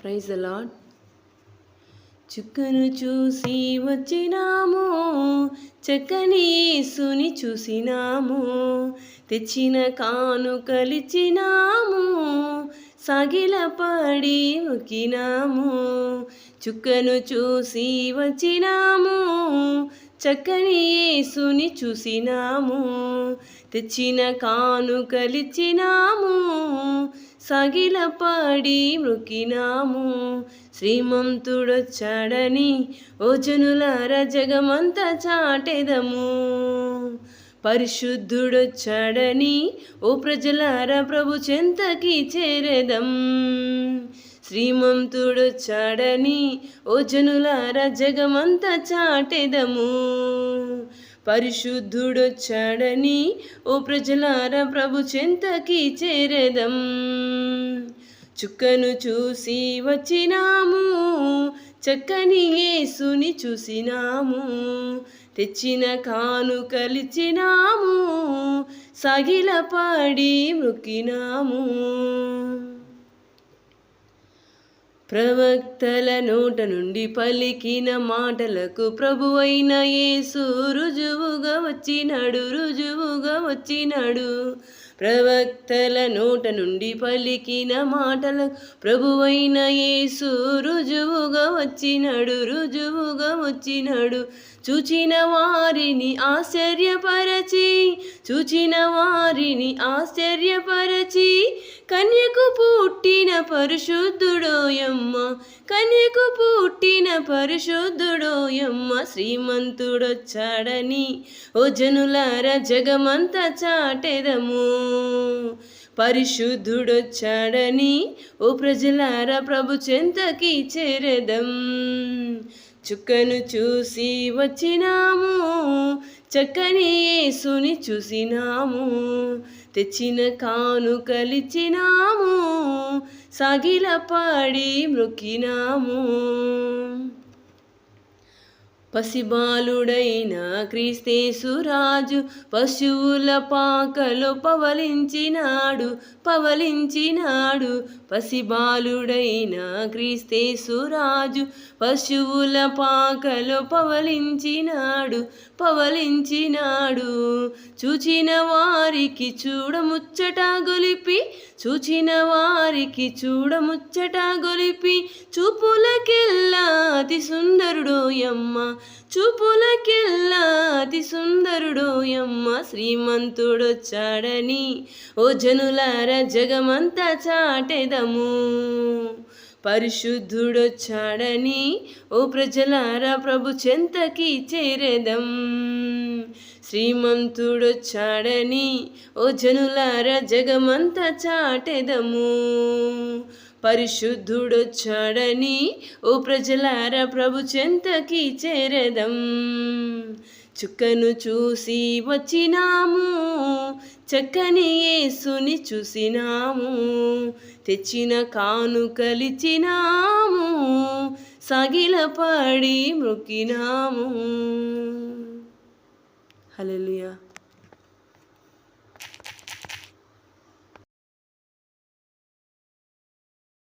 Praise అలాడ్ చుక్కను చూసి వచ్చినాము చక్కని సుని చూసినాము. తెచ్చిన కానుకలిచ్చినాము సాగిలపడి మొక్కినాము. చుక్కను చూసి వచ్చినాము చక్కని యేసుని చూసినాము. తెచ్చిన కానుకలిచ్చినాము సాగిలపడి మృకినాము. శ్రీమంతుడొచ్చాడని ఓ జనులార జగమంతా చాటెదము. పరిశుద్ధుడొచ్చాడని ఓ ప్రజలార ప్రభు చెంతకి చేరెదం. శ్రీమంతుడొచ్చాడని ఓ జనులార జగమంతా చాటెదము. పరిశుద్ధుడొచ్చాడని ఓ ప్రజలార ప్రభు చెంతకి చేరదం. చుక్కను చూసి వచ్చినాము చక్కని యేసుని చూసినాము. తెచ్చిన కాను కలిచినాము సాగిలపాడి మృక్కినాము. ప్రవక్తల నోట నుండి పలికిన మాటలకు ప్రభువైన యేసు రుజువుగా వచ్చినాడు రుజువుగా వచ్చినాడు. ప్రవక్తల నోట నుండి పలికిన మాటలకు ప్రభువైన యేసు రుజువుగా వచ్చినాడు రుజువుగా వచ్చినాడు. చూచిన వారిని ఆశ్చర్యపరచి చూచిన వారిని ఆశ్చర్యపరచి కన్యకు పుట్టిన పరిశుద్ధుడోయమ్మ కన్యకు పుట్టిన పరిశుద్ధుడోయమ్మ శ్రీమంతుడొచ్చాడని. ఓ జనులార జగమంతా చాటెదము. పరిశుద్ధుడొచ్చాడని ఓ ప్రజలార ప్రభు చెంతకి చేరదం. చుక్కను చూసి వచ్చినాము. చక్కని యేసుని చూసినాము. తెచ్చిన కానుకలిచ్చినాము సాగిలపడి మృక్కినాము. పసిబాలుడైన క్రీస్తేసురాజు పశువుల పాకలో పవలించినాడు పవలించినాడు. పసిబాలుడైన క్రీస్తేసురాజు పశువుల పాకలో పవలించినాడు పవలించినాడు. చూచిన వారికి చూడముచ్చట గొలిపి చూచిన వారికి చూడముచ్చట గొలిపి చూపులకెల్లా అతి సుందరుడోయమ్మ చూపులకెల్లా అతి సుందరుడోయమ్మ శ్రీమంతుడొచ్చాడని. ఓ జనులార జగమంతా చాటెదము. పరిశుద్ధుడొచ్చాడని ఓ ప్రజలారా ప్రభు చెంతకి చేరెదం. శ్రీమంతుడొచ్చాడని ఓ జనులారా జగమంతా చాటెదము. పరిశుద్ధుడొచ్చాడని ఓ ప్రజలారా ప్రభు చెంతకి చేరదం. చుక్కను చూసి వచ్చినాము. చక్కని యేసుని చూసినాము. తెచ్చిన కానుకలిచ్చినాము. సాగిలపడి మృకినాము హలో